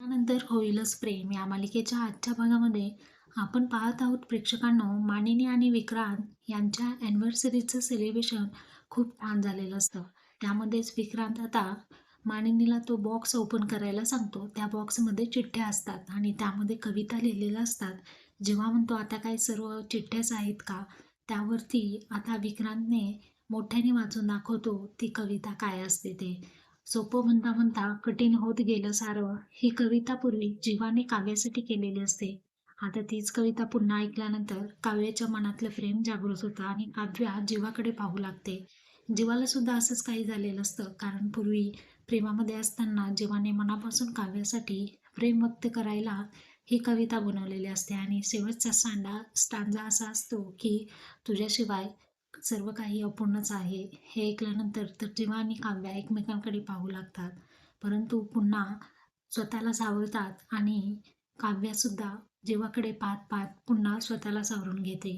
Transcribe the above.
त्यानंतर होईलच प्रेम. या मालिकेच्या आजच्या भागामध्ये आपण पाहत आहोत प्रेक्षकांनो मानिनी आणि विक्रांत यांच्या ॲनिव्हर्सरीचं सेलिब्रेशन खूप छान झालेलं असतं. त्यामध्येच विक्रांत आता मानिनीला तो बॉक्स ओपन करायला सांगतो. त्या बॉक्समध्ये चिठ्ठ्या असतात आणि त्यामध्ये कविता लिहिलेल्या असतात. जेव्हा म्हणतो आता काय सर्व चिठ्ठ्याच आहेत का? त्यावरती आता विक्रांतने मोठ्याने वाचून दाखवतो ती कविता काय असते ते. सोपं म्हणता म्हणता कठीण होत गेलं सारं. ही कविता पूर्वी जीवाने काव्यासाठी केलेली असते. आता तीच कविता पुन्हा ऐकल्यानंतर काव्याच्या मनातलं प्रेम जागृत होतं आणि काव्या जीवाकडे पाहू लागते. जीवाला सुद्धा असंच काही झालेलं असतं. कारण पूर्वी प्रेमामध्ये असताना जीवाने मनापासून काव्यासाठी प्रेम व्यक्त करायला ही कविता बनवलेली असते. आणि शेवटचा सांडा स्टांजा असा असतो की तुझ्याशिवाय सर्व काही अपूर्णच आहे. हे ऐकल्यानंतर तर जेव्हा आणि काव्या एकमेकांकडे पाहू लागतात परंतु पुन्हा स्वतःला सावरतात आणि काव्यासुद्धा जेव्हाकडे पाहत पाहत पुन्हा स्वतःला सावरून घेते.